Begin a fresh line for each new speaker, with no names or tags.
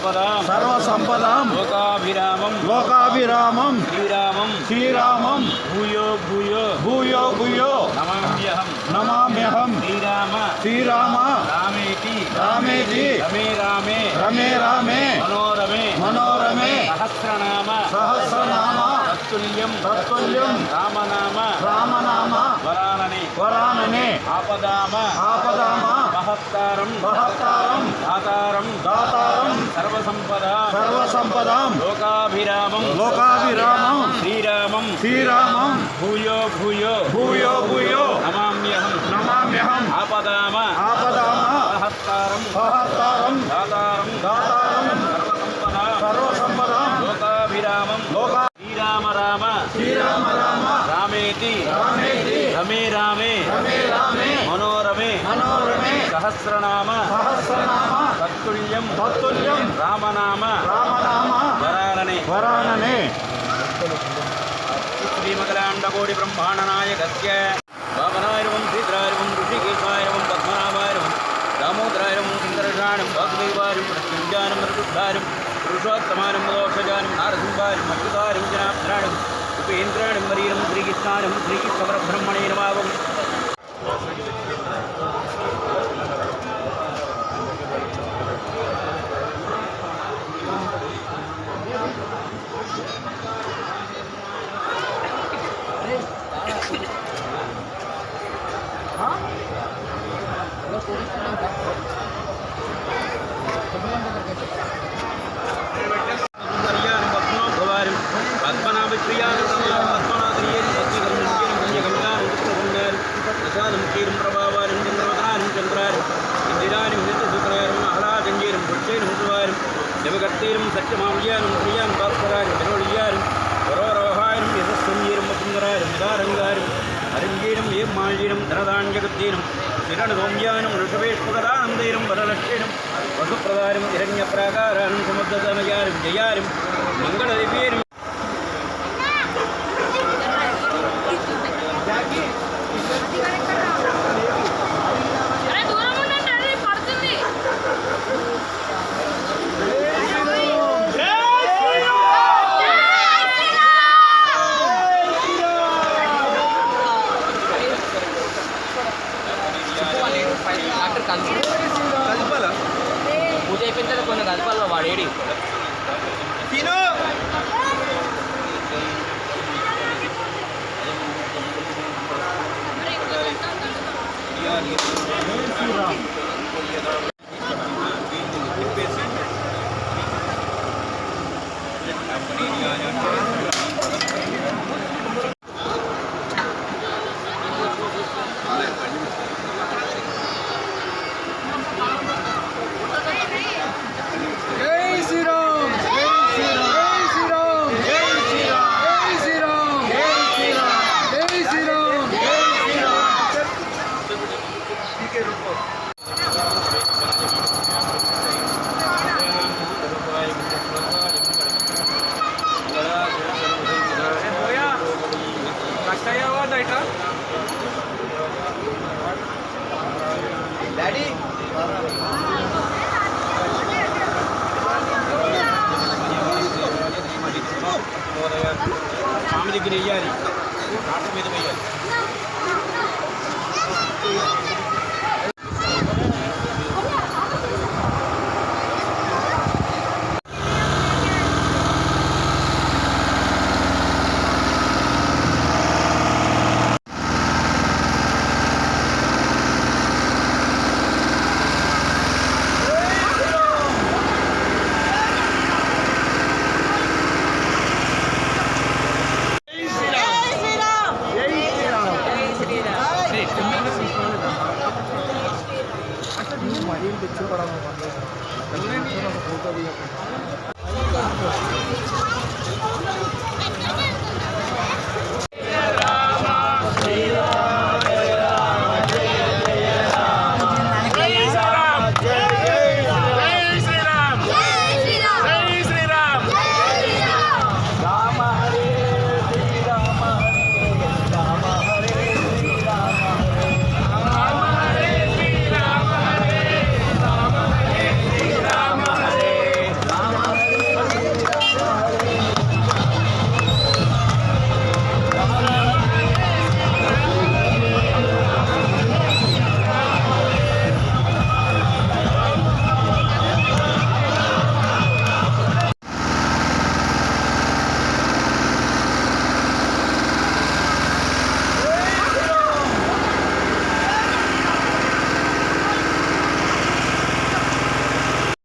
సర్వసంపదాం. సర్వసంపదాం. లోకాభిరామం. లోకాభిరామం. శ్రీరామం. శ్రీరామం. భూయో భూయో.
భూయో భూయో.
నమామ్యహం. నమామ్యహం. శ్రీరామ. శ్రీరామ. రామేతి. రామేతి. రమే రామే. రమే రామే. మనోరమే. మనోరమే. సహస్రనామ. సహస్రనామ. తత్తుల్యం తత్తుల్యం రామనామ రామనామ వరానని వరాననే. ఆపదామ ఆపదామ మహత్తారం మహత్తారం దాతారం దాతారం సర్వసంపద
సర్వసంపదాం
లోకాభిరామం లోకాభిరామం శ్రీరామం శ్రీరామం. భూయో భూయో భూయో భూయో தி ரமே ராமே. மனோரமே. சஹசிரநாம. தத்துல்யம். தத்துல்யம் ராமநாம. ராமநாம வராணனே வராணனே ஸ்ரீமகலாண்டகோடி பிரம்மாண்டநாயகஸ்ய வாமனாயிரவம் சீதராயிரவம் ருஷிகேசாயிரவம் பத்மநாபாயிரவம் தாமோதராயிரவம் சுந்தரஷாணம் வாசுதேவாரும் பிரத்யுஜானம் ருஷுத்தாரும் புருஷோத்தமானம் மதோஷஜானம் நாரசிம்பாரும் மச்சுதாரும் ஜனாப்திராணம் കേന്ദ്രാണും ശ്രീകൃഷ്ണാനും സത്യമാവിയാനും പ്രിയാൻ ഭാസ്കരാനും ഓരോ രോഹാരും യശസ്വീരും മുഖുന്ദരാരും നിതാരംഗാരും അരുങ്കീനും ഏമാഴീനും ധനധാന്യകൃത്യനും തിരണ ഗോമ്യാനും ഋഷഭേഷ്പകഥാനന്ദീനും വരലക്ഷീനും വസുപ്രകാരം ഇരഞ്ഞ പ്രാകാരാനും സമുദ്രതമയാനും ജയാനും മംഗളദിവ്യേനും
పూజ అయిపోయిన తర్వాత కొంచెం కలపాలి వాడు ఏడి?
Kiriyari. నీళ్ళు తెచ్చుకోవడం అవుతుంది